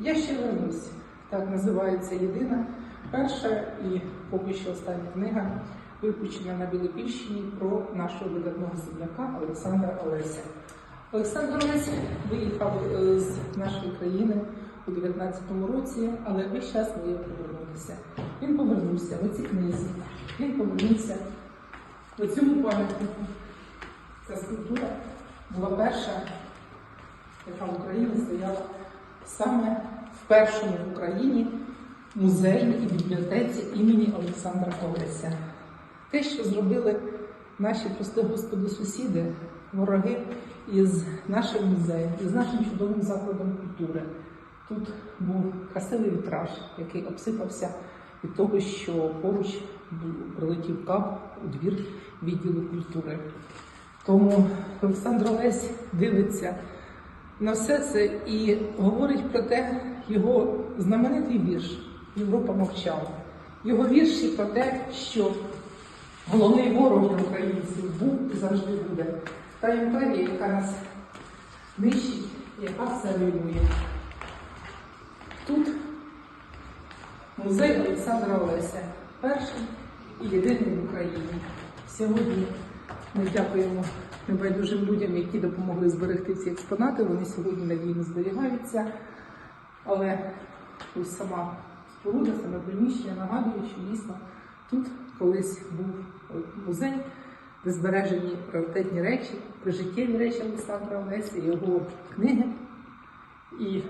Я ще вернусь. Так називається єдина, перша і поки що остання книга, випущена на Білопільщині про нашого видатного земляка Олександра Олеся. Олександр Олесь виїхав е, з нашої країни у 19-му році, але весь час мріяв повернутися. Він повернувся в цій книзі, він повернувся в цьому пам'ятнику. Ця скульптура була перша, яка в Україні стояла саме першому в Україні музеї і бібліотеці імені Олександра Олеся. Те, що зробили наші, прости господи, сусіди, вороги із нашим музеєм, із нашим чудовим закладом культури. Тут був красивий вітраж, який обсипався від того, що поруч прилетів кап у двір відділу культури. Тому Олександр Олесь дивиться на все це і говорить про те, його знаменитий вірш Європа мовчала. Його вірші про те, що головний ворог для українців був і завжди буде. Та імперія, яка нас нищить, яка все руйнує. Тут музей Олександра Олеся, перший і єдиний в Україні. Сьогодні ми дякуємо небайдужим людям, які допомогли зберегти ці експонати. Вони сьогодні надійно зберігаються. Але ось сама споруда, саме приміщення нагадує, що дійсно тут колись був музей, де збережені раритетні речі, прижиттєві речі Олександра Олеся, його книги. І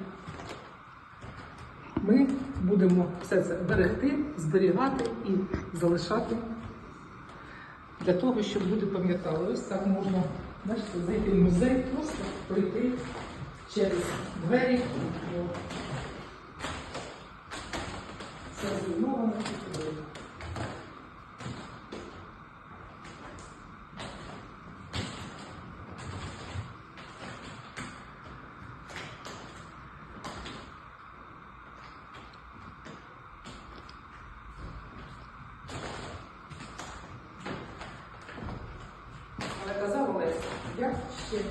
ми будемо все це берегти, зберігати і залишати для того, щоб люди пам'ятали. Ось так можна бачите, зайти в музей, просто пройти через двері. О, Це зруйновано. тут. Але казав Олесь, я ще.